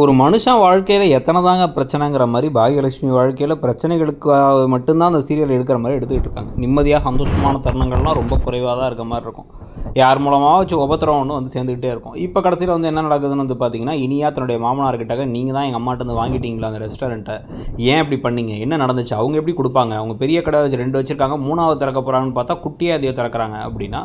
ஒரு மனுஷன் வாழ்க்கையில் எத்தனை தாங்க பிரச்சனைங்கிற மாதிரி பாகியலட்சுமி வாழ்க்கையில் பிரச்சனைகளுக்காக மட்டும்தான் அந்த சீரியல் எடுக்கிற மாதிரி எடுத்துக்கிட்டு இருக்காங்க. நிம்மதியாக சந்தோஷமான தருணங்கள்லாம் ரொம்ப குறைவாக தான் இருக்க மாதிரி இருக்கும். யார் மூலமாக வச்சு உபத்திரம் ஒன்று வந்து சேர்ந்துக்கிட்டே இருக்கும். இப்போ கடைசியில் வந்து என்ன நடக்குதுன்னு வந்து பார்த்தீங்கன்னா இனியா தன்னுடைய மாமனார்கிட்ட நீங்கள் தான் எங்கள் அம்மாட்ட வந்து வாங்கிட்டீங்களா அந்த ரெஸ்டாரண்ட்டை ஏன் இப்படி பண்ணீங்க? என்ன நடந்துச்சு? அவங்க எப்படி கொடுப்பாங்க? அவங்க பெரிய கடை வச்சு ரெண்டு வச்சுருக்காங்க மூணாவது திறக்க போகிறாங்கன்னு பார்த்தா குட்டியாக அதையோ திறக்கிறாங்க அப்படின்னா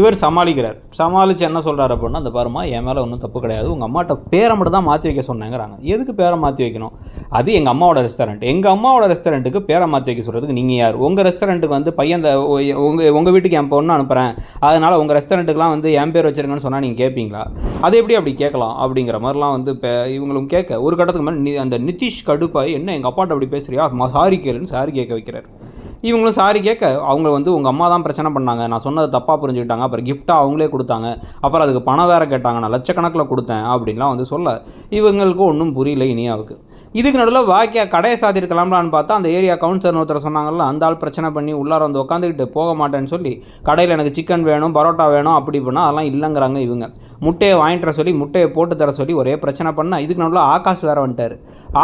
இவர் சமாளிக்கிறார். சமாளித்து என்ன சொல்கிறார் அப்படின்னா அந்த பாருமா என் மேலே ஒன்றும் தப்பு கிடையாது. உங்கள் அம்மாட்ட பேரை மட்டும் தான் மாற்றி வைக்க சொன்னேங்கிறாங்க. எதுக்கு பேரை மாற்றி வைக்கணும்? அது எங்கள் அம்மாவோட ரெஸ்டாரண்ட் எங்கள் அம்மாவோட ரெஸ்டாரண்ட்டுக்கு பேரை மாற்றி வைக்க சொல்கிறதுக்கு நீங்கள் யார்? உங்கள் ரெஸ்டாரண்ட்டுக்கு வந்து பையன் உங்கள் உங்கள் வீட்டுக்கு என் பொண்ணு அனுப்புகிறேன் அதனால் உங்கள் ரெஸ்டாரண்ட்டுக்கெலாம் வந்து என் பேர் வச்சுருங்கன்னு சொன்னால் நீங்கள் கேட்பீங்களா அது எப்படி அப்படி கேட்கலாம் அப்படிங்கிற மாதிரிலாம் வந்து இப்போ இவங்களும் கேட்க ஒரு கட்டத்துக்கு மேலே நி அந்த நிதிஷ் கடுப்பாய் என்ன எங்கள் அப்பாட்ட அப்படி பேசுகிறியா சாரி கேளுன்னு சாரி கேட்க வைக்கிறார். இவங்களும் சாரி கேட்க அவங்க வந்து உங்கள் அம்மா தான் பிரச்சனை பண்ணாங்க. நான் சொன்னது தப்பாக புரிஞ்சுக்கிட்டாங்க. அப்புறம் கிஃப்ட்டாக அவங்களே கொடுத்தாங்க. அப்புறம் அதுக்கு பணம் வேறு கேட்டாங்க. நான் லட்சக்கணக்கில் கொடுத்தேன். அப்படின்லாம் வந்து சொல்ல இவங்களுக்கும் ஒன்றும் புரியல இனியாவுக்கு. இதுக்கு நடுவில் வாக்கியா கடையை சாத்திருக்கலாம்லான்னு பார்த்தா அந்த ஏரியா கவுன்சிலர் ஒருத்தர் சொன்னாங்கல்ல அந்த ஆள் பிரச்சனை பண்ணி உள்ளார வந்து உட்காந்துக்கிட்டு போக மாட்டேன்னு சொல்லி கடையில் எனக்கு சிக்கன் வேணும் பரோட்டா வேணும் அப்படி பண்ணால் அதெல்லாம் இல்லைங்கிறாங்க இவங்க. முட்டையை வாங்கிட்டு வர சொல்லி முட்டையை போட்டு தர சொல்லி ஒரே பிரச்சனை பண்ணால் இதுக்கு நடுவில் ஆகாஷ் வேற வந்துட்டார்.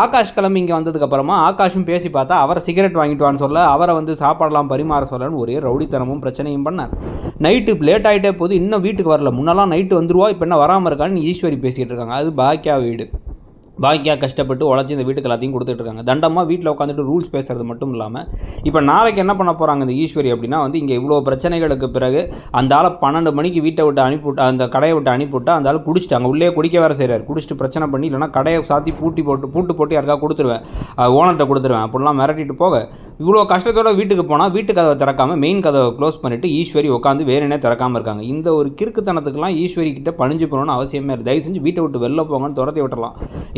ஆகாஷ் கிளம்பி இங்கே வந்ததுக்கப்புறமா ஆகாஷும் பேசி பார்த்தா அவரை சிகரெட் வாங்கிட்டு வான்னு சொல்ல அவரை வந்து சாப்பாடெல்லாம் பரிமாற சொல்லன்னு ஒரே ரவுடித்தனமும் பிரச்சனையும் பண்ணார். நைட்டு லேட் ஆகிட்டே போது இன்னும் வீட்டுக்கு வரல. முன்னெல்லாம் நைட்டு வந்துருவா இப்போ என்ன வராமல் இருக்கான்னு ஈஸ்வரி பேசிகிட்டு இருக்காங்க. அது பாக்கியா வீடு. பாக்கியா கஷ்டப்பட்டு உழைச்சி இந்த வீட்டுக்கு எல்லாத்தையும் கொடுத்துட்ருக்காங்க தண்டமாக வீட்டில் உட்காந்துட்டு ரூல்ஸ் பேசுறது மட்டும் இல்லாமல் இப்போ நாளைக்கு என்ன பண்ண போகிறாங்க இந்த ஈஸ்வரி அப்படின்னா வந்து இங்கே இவ்வளோ பிரச்சனைகளுக்கு பிறகு அந்த ஆளை பன்னெண்டு மணிக்கு வீட்டை விட்டு அனுப்பிவிட்டு அந்த கடையை விட்டு அனுப்பிவிட்டு அந்த ஆள் குடிச்சிட்டாங்க உள்ளே குடிக்க வேறு செய்கிறார் குடிச்சிட்டு பிரச்சனை பண்ணி இல்லைனா கடையை சாத்தி பூட்டி போட்டு பூட்டு போட்டு யாருக்கா கொடுத்துருவேன். ஓனர்கிட்ட கொடுத்துருவேன். அப்படிலாம் மிரட்டிட்டு போக இவ்வளோ கஷ்டத்தோட வீட்டுக்கு போனால் வீட்டு கதவை திறக்காமல் மெயின் கதவை க்ளோஸ் பண்ணிவிட்டு ஈஸ்வரி உட்காந்து வேறேனே திறக்காமல் இருக்காங்க. இந்த ஒரு கிறுக்குத்தனத்துக்குலாம் ஈஸ்வரி கிட்ட பணிஞ்சு போகணும்னு அவசியமே இருக்குது தயவு செஞ்சு வீட்டை விட்டு வெளில போங்கன்னு துரத்தி விட்டுறலாம்.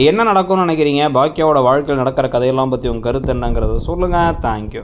என்ன நடக்கும்னு நினைக்கிறீங்க? பாக்கியாவோட வாழ்க்கையில் நடக்கிற கதையெல்லாம் பற்றி உங்கள் கருத்து என்னங்கிறத சொல்லுங்கள் தேங்க்யூ